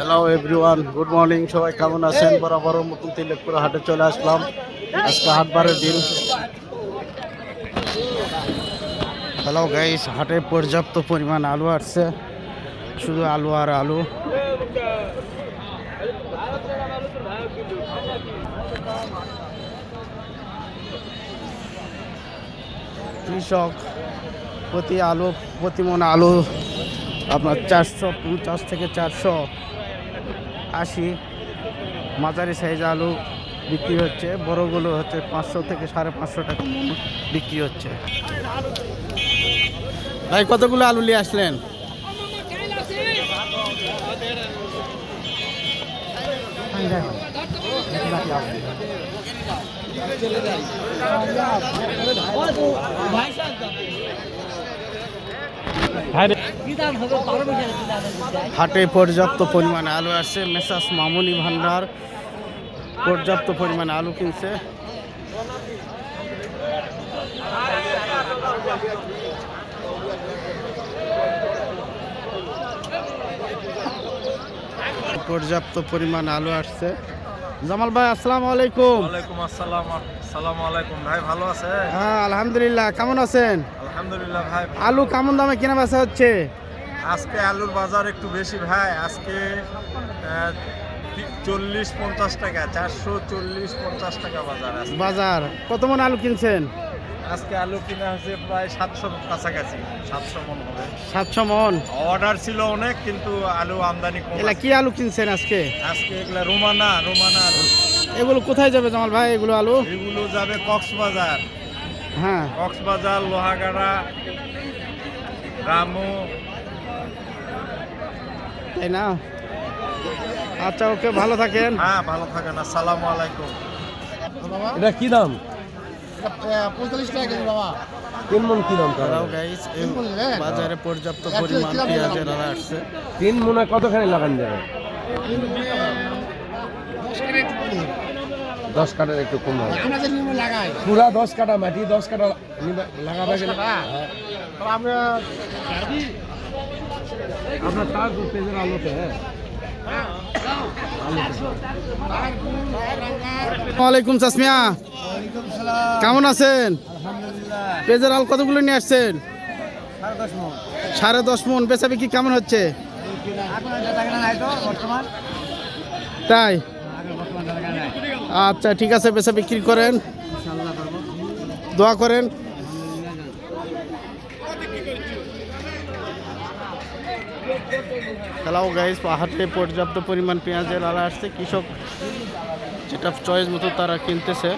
Hello everyone good morning সবাই কেমন আছেন? বরাবর মতন তিলেকপুর হাটে চলে আসলাম। আজকে হাটবারের দিন। হ্যালো গাইস হাটে পর্যাপ্ত পরিমাণ আলু আসছে। শুধু আলু আর আলু। কৃষক প্রতি আলু প্রতি মন আলু আপনার চারশো, পঞ্চাশ থেকে চারশো আশি, মাঝারি সাইজ আলু বিক্রি হচ্ছে। বড়গুলো হচ্ছে পাঁচশো থেকে সাড়ে পাঁচশো টাকা বিক্রি হচ্ছে। ভাই, কতগুলো আলু নিয়ে আসলেন? হাটে পর্যাপ্ত পরিমাণ আলু আসছে। মেসাস মামুনি ভান্ডার পর্যাপ্ত পরিমাণ আলু কিনছে। পর্যাপ্ত পরিমাণ আলু আসছে। জামাল ভাই আসসালামু আলাইকুম। ওয়ালাইকুম আসসালাম আসসালামু আলাইকুম। ভাই ভালো আছে হ্যাঁ আলহামদুলিল্লাহ। কেমন আছেন? আলহামদুলিল্লাহ ভাই। আলু কেমন দামে কেনা বেচা হচ্ছে? আজকে আলুর বাজার একটু বেশি ভাই আজকে চল্লিশ পঞ্চাশ টাকা চারশো চল্লিশ পঞ্চাশ টাকা বাজার আছে। বাজার কত মন আলু কিনছেন? আজকে আলু কিনা হচ্ছে প্রায় সাতশো কাছাকাছি সাতশো মন হবে। সাতশো মন? অর্ডার ছিল অনেক কিন্তু আলু আমদানি কম এলা কি আলু কিনছেন আজকে? আজকে এগুলা রোমানা রোমানা আলু। এগুলো কোথায় যাবে জামাল ভাই এগুলো আলু? এগুলো যাবে কক্সবাজার। হ্যাঁ। কক্সবাজার লোহাগাড়া রামু তাই না? আচ্ছা ওকে ভালো থাকেন। হ্যাঁ ভালো থাকেন আসসালামু আলাইকুম। এটা কি দাম? পঁয়তাল্লিশ টাকা কেজি বাবা। তিন মন কি দাম তারাও গাইস বাজারে পর্যাপ্ত পরিমাণ পেঁয়াজের আলা আসছে। তিন মনে কতখানি লাগান যাবে? দশ কাটার একটু কম। হবে পুরা দশ কাটা মাটি দশ কাটা লাগাবে আমরা আপনার তার পেজের আলোতে হ্যাঁ। ওয়ালাইকুম চাসমিয়া কেমন আছেন? পেজের আল কতগুলো নিয়ে আসছেন? সাড়ে দশ মন। বেচা বিক্রি কেমন হচ্ছে? তাই? আচ্ছা ঠিক আছে বেচা বিক্রি করেন। দোয়া করেন। হ্যালো গাইস পাহাড়ে পর্যাপ্ত পরিমাণ পেঁয়াজের আলা আসছে। কৃষক যেটা চয়েস মতো তারা কিনতেছে।